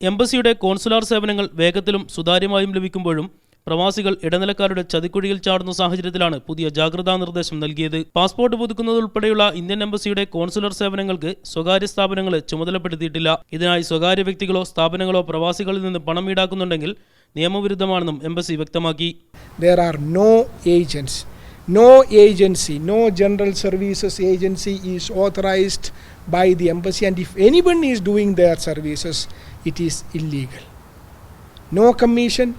എംബസിയുടെ consular സേവനങ്ങൾ വേഗത്തിലും സുതാര്യമായും ലഭിക്കുമ്പോഴും പ്രവാസികൾ ഇടനിലക്കാരുടെ ചതിക്കുഴിയിൽ ചാടുന്ന സാഹചര്യത്തിലാണ് പുതിയ ജാഗ്രതാ നിർദ്ദേശം നൽകിയത്. പാസ്പോർട്ട് പുതുക്കുന്നതുൾപ്പെടെയുള്ള ഇന്ത്യൻ എംബസിയുടെ കോൺസുലർ സേവനങ്ങൾക്ക് സ്വകാര്യ സ്ഥാപനങ്ങളെ ചുമതലപ്പെടുത്തിയിട്ടില്ല. ഇതിനായി സ്വകാര്യ വ്യക്തികളോ സ്ഥാപനങ്ങളോ പ്രവാസികളിൽ നിന്ന് പണം ഈടാക്കുന്നുണ്ടെങ്കിൽ നിയമവിരുദ്ധമാണെന്നും എംബസി വ്യക്തമാക്കി. There are no agents no agency no general services agency is authorized by the embassy. And if anyone is doing their services it is illegal. No commission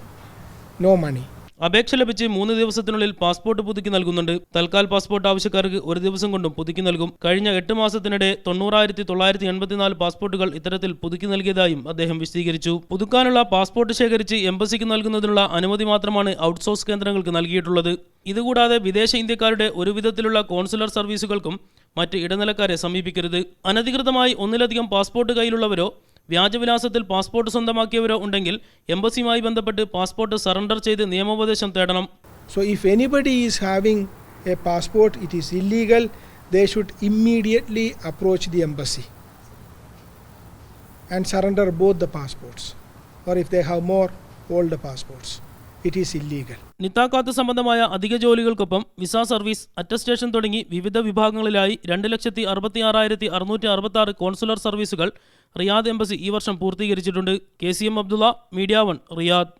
no money അപേക്ഷ ലഭിച്ച് മൂന്ന് ദിവസത്തിനുള്ളിൽ പാസ്പോർട്ട് പുതുക്കി നൽകുന്നുണ്ട്. Tatkal passport ആവശ്യക്കാർക്ക് ഒരു ദിവസം കൊണ്ടും പുതുക്കി നൽകും. കഴിഞ്ഞ എട്ട് മാസത്തിനിടെ തൊണ്ണൂറായിരത്തി തൊള്ളായിരത്തി എൺപത്തിനാല് പാസ്പോർട്ടുകൾ ഇത്തരത്തിൽ പുതുക്കി നൽകിയതായും അദ്ദേഹം വിശദീകരിച്ചു. പുതുക്കാനുള്ള പാസ്പോർട്ട് ശേഖരിച്ച് എംബസിക്ക് നൽകുന്നതിനുള്ള അനുമതി മാത്രമാണ് ഔട്ട്സോഴ്സ് കേന്ദ്രങ്ങൾക്ക് നൽകിയിട്ടുള്ളത്. ഇതുകൂടാതെ വിദേശ ഇന്ത്യക്കാരുടെ ഒരുവിധത്തിലുള്ള കോൺസുലർ സർവീസുകൾക്കും മറ്റ് ഇടനിലക്കാരെ സമീപിക്കരുത്. അനധികൃതമായി ഒന്നിലധികം പാസ്പോർട്ട് കയ്യിലുള്ളവരോ വ്യാജവിലാസത്തിൽ പാസ്പോർട്ട് സ്വന്തമാക്കിയവരോ ഉണ്ടെങ്കിൽ എംബസിയുമായി ബന്ധപ്പെട്ട് പാസ്പോർട്ട് സറണ്ടർ ചെയ്ത് നിയമോപദേശം തേടണം. So if anybody is having a passport it is illegal they should immediately approach the embassy and surrender both the passports or if they have more old passports passports is illegal നിത്താക്കാത്ത് സംബന്ധമായ അധിക ജോലികൾക്കൊപ്പം visa service attestation തുടങ്ങി വിവിധ വിഭാഗങ്ങളിലായി രണ്ട് ലക്ഷത്തി അറുപത്തി ആറായിരത്തി അറുന്നൂറ്റി അറുപത്തി ആറ് കോൺസുലർ സർവീസുകൾ റിയാദ് എംബസി ഈ വർഷം പൂർത്തീകരിച്ചിട്ടുണ്ട്. K C M Abdullah Media One Riyadh.